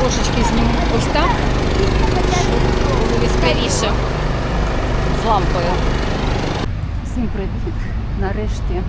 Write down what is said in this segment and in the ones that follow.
трошечки зніму ось так, щоб яскравіше з лампою. Всім привіт! Нарешті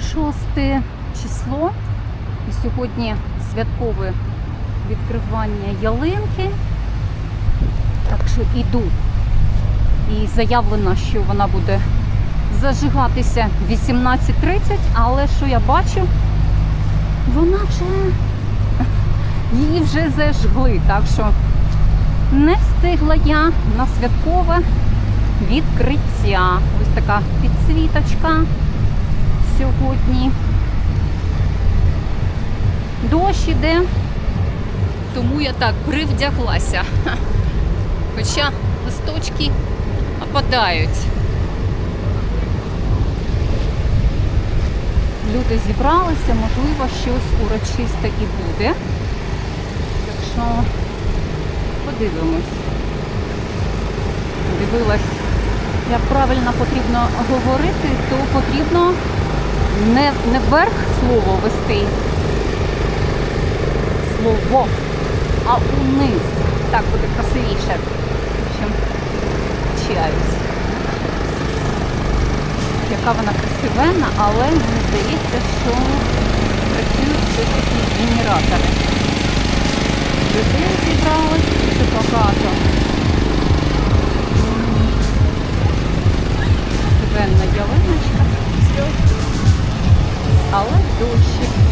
6 число. І сьогодні святкове відкривання ялинки. Так що іду. І заявлено, що вона буде зажигатися 18.30, але що я бачу, вона вже її вже зажгли. Так що не встигла я на святкове відкриття. Ось така підсвіточка сьогодні. Дощ іде, тому я так привдяглася. Хоча листочки опадають. Люди зібралися, можливо, щось урочисте і буде. Що подивимось. Дивилась, як правильно потрібно говорити, то потрібно не, не вверх слово вести, слово, а униз. Так буде красивіше. В общем, чаюсь. Яка вона красивенна, але мені здається, що працюють все-таки генератори. Людей зібралось дуже багато. Сивенна ялиночка. Але дощик.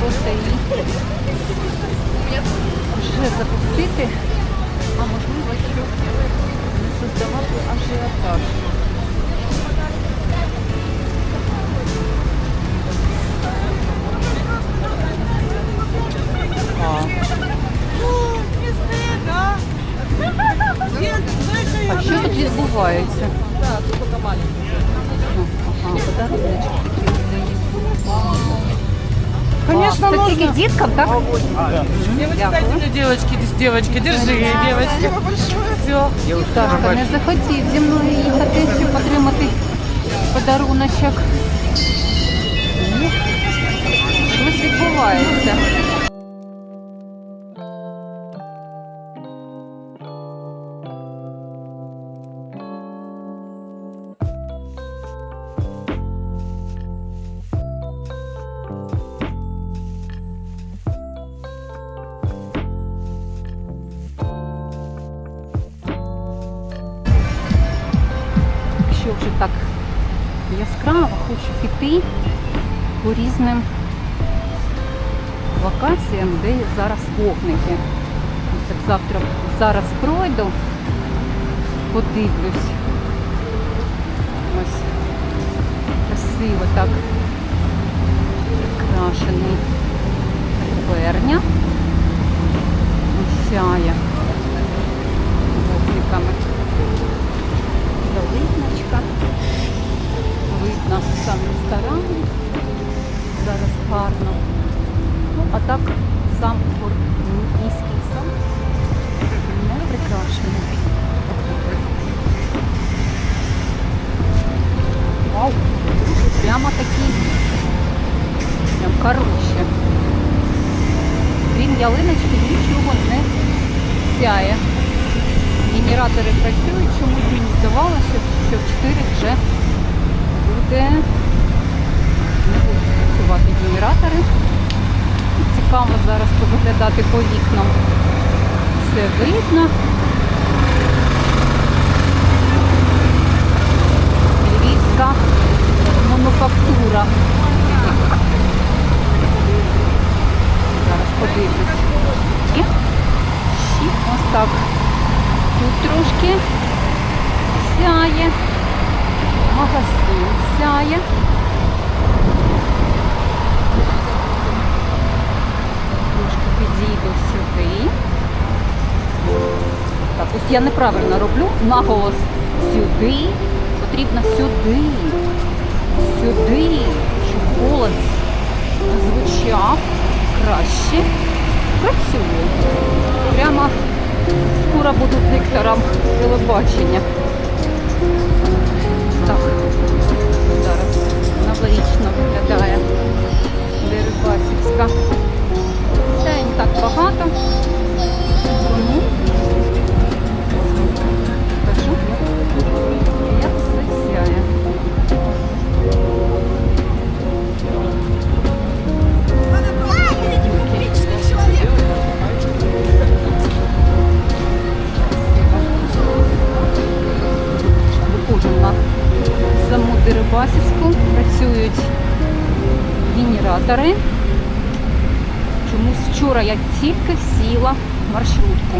Просто її вже запустити, а можливо, що не создавати ажіотаж. А, що тут відбувається? Ага, Конечно, Це можно. так? діткам, Девочки, Дайте мне девочки, девочки, держи, девочки. Все. Сашка не захотів зі мною їхати, щоб отримати подаруночок. Щось відбувається. Хочу піти по різним локаціям, де зараз вогники. Так завтра зараз пройду, подивлюсь. Ось красиво так прикрашений верня. Сяє вогниками. Ялиночка. Там ресторан. Зараз гарно. Ну, а так сам міський сам не прикрашений. Вау! Прямо такі прям хороші. Крім ялиночки нічого не сяє. Генератори працюють, чомусь мені здавалося, що в 4 вже буде не будуть працювати генератори. Цікаво зараз повиглядати по вікнам. Все видно. Львівська мануфактура. Зараз подивлюсь. І ось так. Тут трошки сяє. Магазин сяє. Трошки підійду сюди. Так, ось я неправильно роблю. Наголос сюди. Потрібно сюди. Сюди. Щоб голос звучав краще. Працює. Прямо скоро буду диктором телебачення. Аналогічно виглядає Дерибасівська. Не так багато. Вчора я тільки сіла маршрутку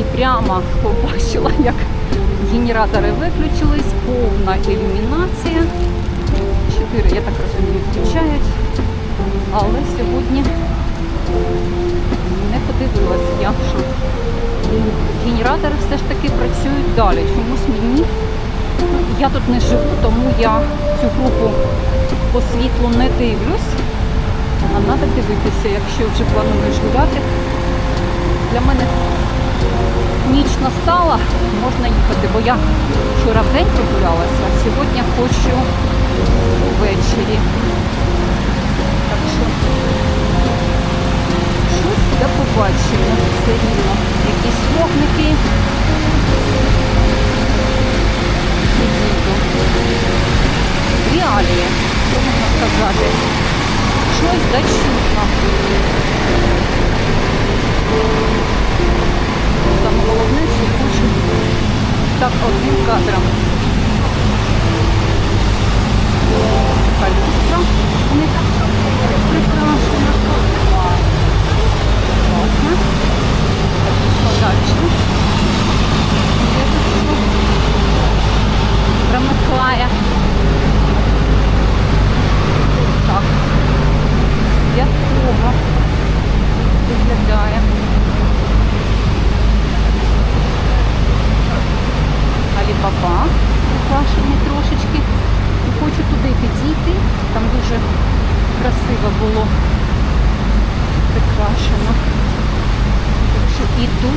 і прямо побачила, як генератори виключились, повна ілюмінація. Чотири, я так розумію, включають. Але сьогодні не подивилась я, що генератори все ж таки працюють далі. Чомусь мені я тут не живу, тому я цю групу по світлу не дивлюсь. А треба дивитися, якщо вже плануєш гуляти. Для мене ніч настала, можна їхати, бо я вчора в день прогулялася, а сьогодні хочу ввечері. Так що щось побачимо все рівно. Якісь вогники. Підійду. Реалії, що можна сказати. Щось дочутно. Саме головне, що хочу так одним кадром. Калюстра. У них прекрасна. Класно. Подальше. Є тут що? Промикає. Так. Святого виглядає. Алібаба прикрашені трошечки. І хочу туди підійти. Там дуже красиво було прикрашено. Так що іду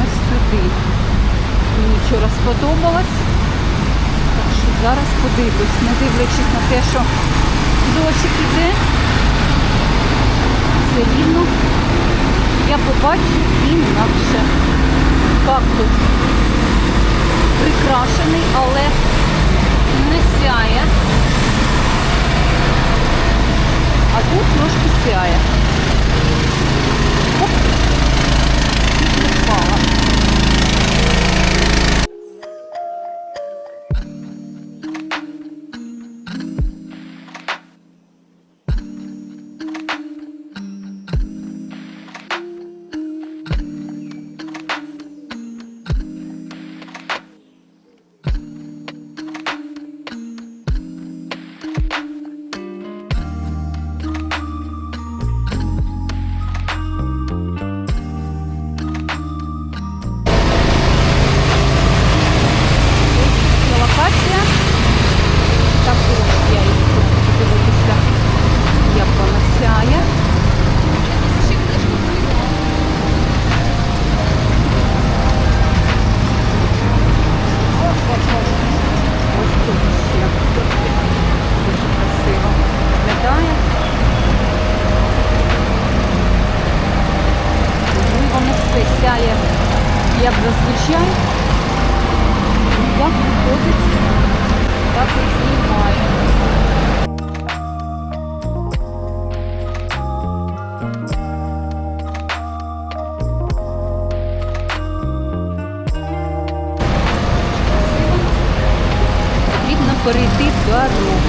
ось сюди. Мені вчора сподобалось. Так що зараз подивлюсь, не дивлячись на те, що дощик іде. Все рівно я побачу інакше. Кактус прикрашений, але не сяє. А тут трошки сяє. Оп. І як зазвичай, як виходить, так і знімаю. Перейти дорогу.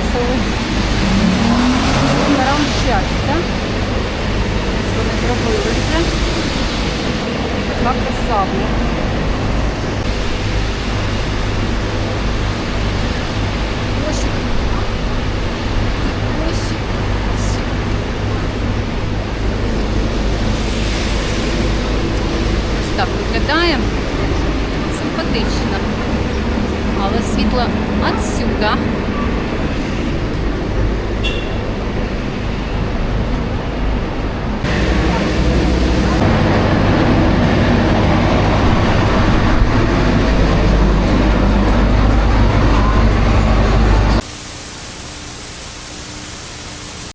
Красили. Номерам щастя. Вони зробили вже. Така красавна. Ось. Так виглядає. Симпатично. Але світло отсюда